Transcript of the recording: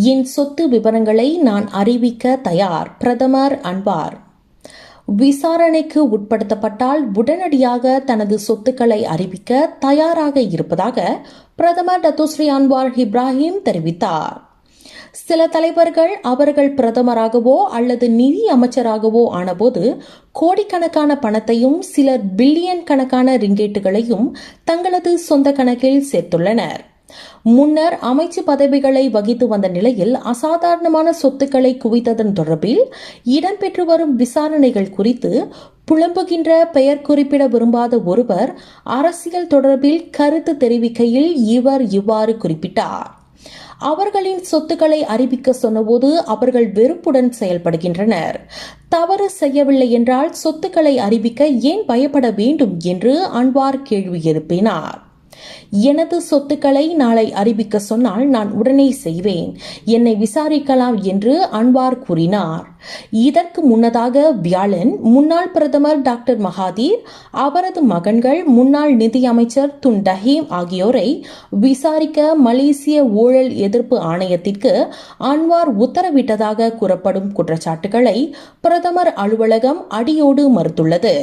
என் சொத்து விவரங்களை நான் அறிவிக்க தயார். பிரதமர் அன்பார். விசாரணைக்கு உட்படுத்தப்பட்டால் உடனடியாக தனது சொத்துக்களை அறிவிக்க தயாராக இருப்பதாக பிரதமர் டத்துஸ்ரீ அன்வார் இப்ராஹிம் தெரிவித்தார். சில தலைவர்கள் அவர்கள் பிரதமராகவோ அல்லது நிதி அமைச்சராகவோ ஆனபோது கோடிக்கணக்கான பணத்தையும் சிலர் பில்லியன் கணக்கான ரிங்கேட்டுகளையும் தங்களது சொந்த கணக்கில் சேர்த்துள்ளனர். முன்னர் அமைச்சு பதவிகளை வகித்து வந்த நிலையில் அசாதாரணமான சொத்துக்களை குவித்ததன் தொடர்பில் இடம்பெற்று வரும் விசாரணைகள் குறித்து புலம்புகின்ற பெயர் குறிப்பிட விரும்பாத ஒருவர் அரசியல் தொடர்பில் கருத்து தெரிவிக்கையில் இவர் இவ்வாறு குறிப்பிட்டார். அவர்களின் சொத்துக்களை அறிவிக்க சொன்னபோது அவர்கள் வெறுப்புடன் செயல்படுகின்றனர். தவறு செய்யவில்லை என்றால் சொத்துக்களை அறிவிக்க ஏன் பயப்பட வேண்டும் என்று அன்வார் கேள்வி எழுப்பினார். எனது சொத்துக்களை நாளை அறிவிக்க சொன்னால் நான் உடனே செய்வேன். என்னை விசாரிக்கலாம் என்று அன்வார் கூறினார். இதற்கு முன்னதாக வியாழன் முன்னாள் பிரதமர் டாக்டர் மகாதீர் அவரது மகன்கள் முன்னாள் நிதியமைச்சர் துன் டஹீம் ஆகியோரை விசாரிக்க மலேசிய ஊழல் எதிர்ப்பு ஆணையத்திற்கு அன்வார் உத்தரவிட்டதாக கூறப்படும் குற்றச்சாட்டுகளை பிரதமர் அலுவலகம் அடியோடு மறுத்துள்ளது.